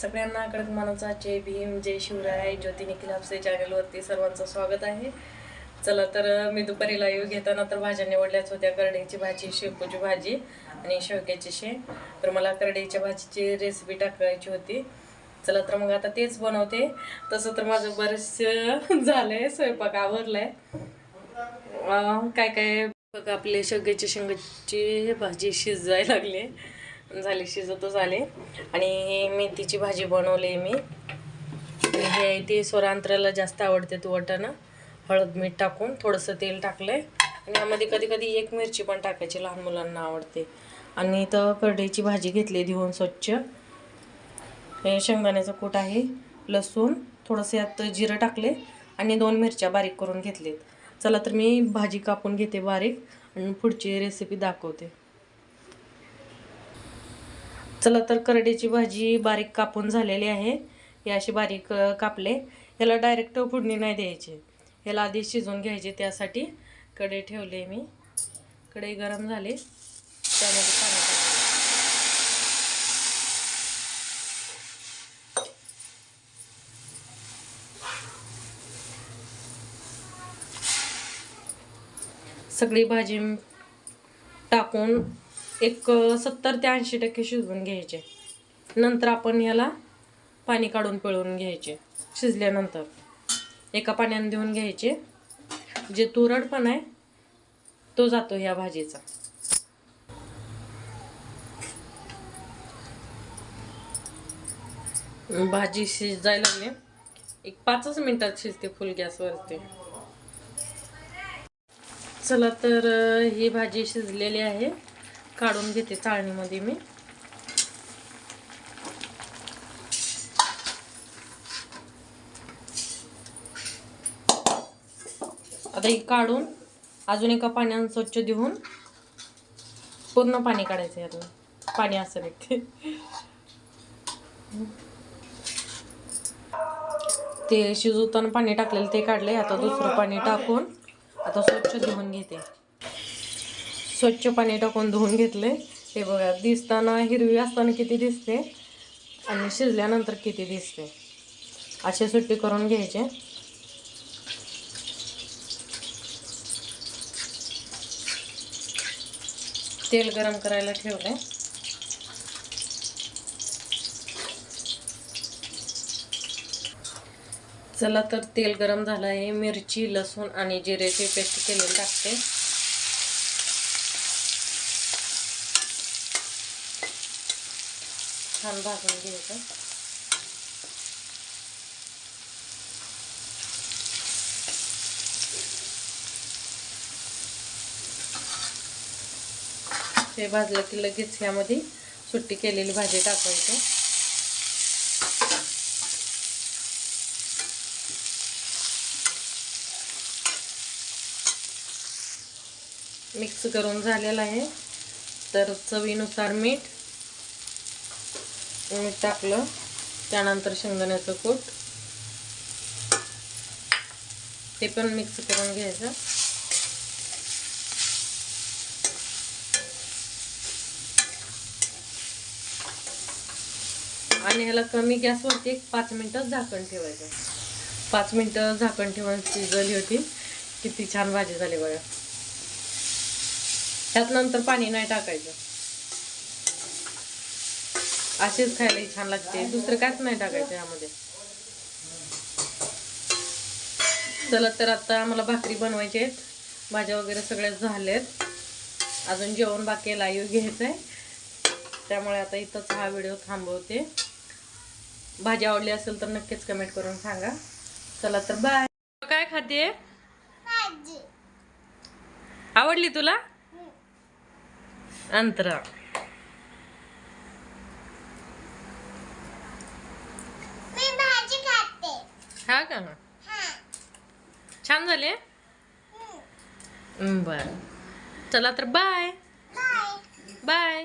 सगळ्यांना कडक मानाचा जय भीम जय शिवराय ज्योती निखिल हापसे चॅनलवरती सर्वांचं स्वागत आहे. चला तर मी दुपारी लाईव्ह घेताना तर भाज्या निवडल्याच होत्या करडईची भाजी शेपूची भाजी आणि शेवग्याची शे तर मला करडईच्या भाजीची रेसिपी टाकायची होती. चला तर मग आता तेच बनवते. तसं तर माझं बरंच झालंय स्वयंपाक आवरलाय. अं, काय काय बघ आपले शेवग्याची शेंगाची भाजी शिजायला लागली. झाले शिजतच झाले. आणि मेथीची भाजी बनवली मी. हे ते स्वरांतराला जास्त आवडते तू वाटाणा हळद मीठ टाकून थोडंसं तेल टाकलंय. आणि यामध्ये कधी कधी एक मिरची पण टाकायची लहान मुलांना आवडते. आणि इथं करडईची भाजी घेतली धुवून स्वच्छ. हे शेंगदाण्याचं कूट आहे लसूण थोडंसं यात जिरं टाकले आणि दोन मिरच्या बारीक करून घेतलेत. चला तर मी भाजी कापून घेते बारीक आणि पुढची रेसिपी दाखवते. चला तर करडीची भाजी बारीक कापून झालेली आहे. हे अशी बारीक कापले. याला डायरेक्ट फोडणी नाही द्यायची. याला आधी शिजवून घ्यायचे. त्यासाठी कढई ठेवले मी. कढई गरम झाली. त्यामध्ये पाणी सगळी भाजी टाकून एक सत्तर ते ऐंशी टक्के शिजवून घ्यायचे. नंतर आपण याला पाणी काढून पिळून घ्यायचे शिजल्यानंतर. एका पाण्याने देऊन घ्यायचे. जे तुरडपण आहे तो जातो ह्या भाजीचा. भाजी शिजायला लागली. एक पाचच मिनिटात शिजते फुल गॅसवरती. चला तर ही भाजी शिजलेली आहे. काढून घेते चाळणीमध्ये मी. आता ही काढून अजून एका पाण्यानं स्वच्छ देऊन पूर्ण पाणी काढायचं यातलं पाणी असं निघते ते शिजवताना पाणी टाकलेलं ते काढले आता दुसरं पाणी टाकून आता स्वच्छ धुवून घेते. स्वच्छ पाणी टाकून धुवून घेतले. हे बघा दिसताना हिरवी असताना किती दिसते आणि शिजल्यानंतर किती दिसते. असे सुट्टी करून घ्यायचे. तेल गरम करायला ठेवले. चला तर तेल गरम झालं आहे. मिरची लसूण आणि जिरेची पेस्ट केलेली टाकते. छान भाजून घ्यायचं. हे भाजलं की लगेच ह्यामध्ये सुट्टी केलेली भाजी टाकायची. मिक्स करून झालेलं आहे. तर चवीनुसार मीठ मीठ टाकलं. त्यानंतर शेंगदाण्याचं कूट. ते पण मिक्स करून घ्यायचं. आणि ह्याला कमी गॅसवरती एक पाच मिनटं झाकण ठेवायचं. पाच मिनिटं झाकण ठेवून शिजवली होती. किती छान भाजी झाली बघा. त्यात नंतर पाणी नाही टाकायचं. अशीच खायला छान लागते. दुसरं काहीच नाही टाकायचं यामध्ये. चला तर आता मला भाकरी बनवायची आहेत. भाज्या वगैरे सगळ्या झाल्यात अजून जेवण बाकी लाईव्ह घ्यायचं आहे त्यामुळे आता इथंच हा व्हिडिओ थांबवते. भाजी आवडली असेल तर नक्कीच कमेंट करून सांगा. चला तर बाय काय खाते? आवडली तुला? अंतरा मी भाजी खाते हा का छान झाले बर. चला तर बाय बाय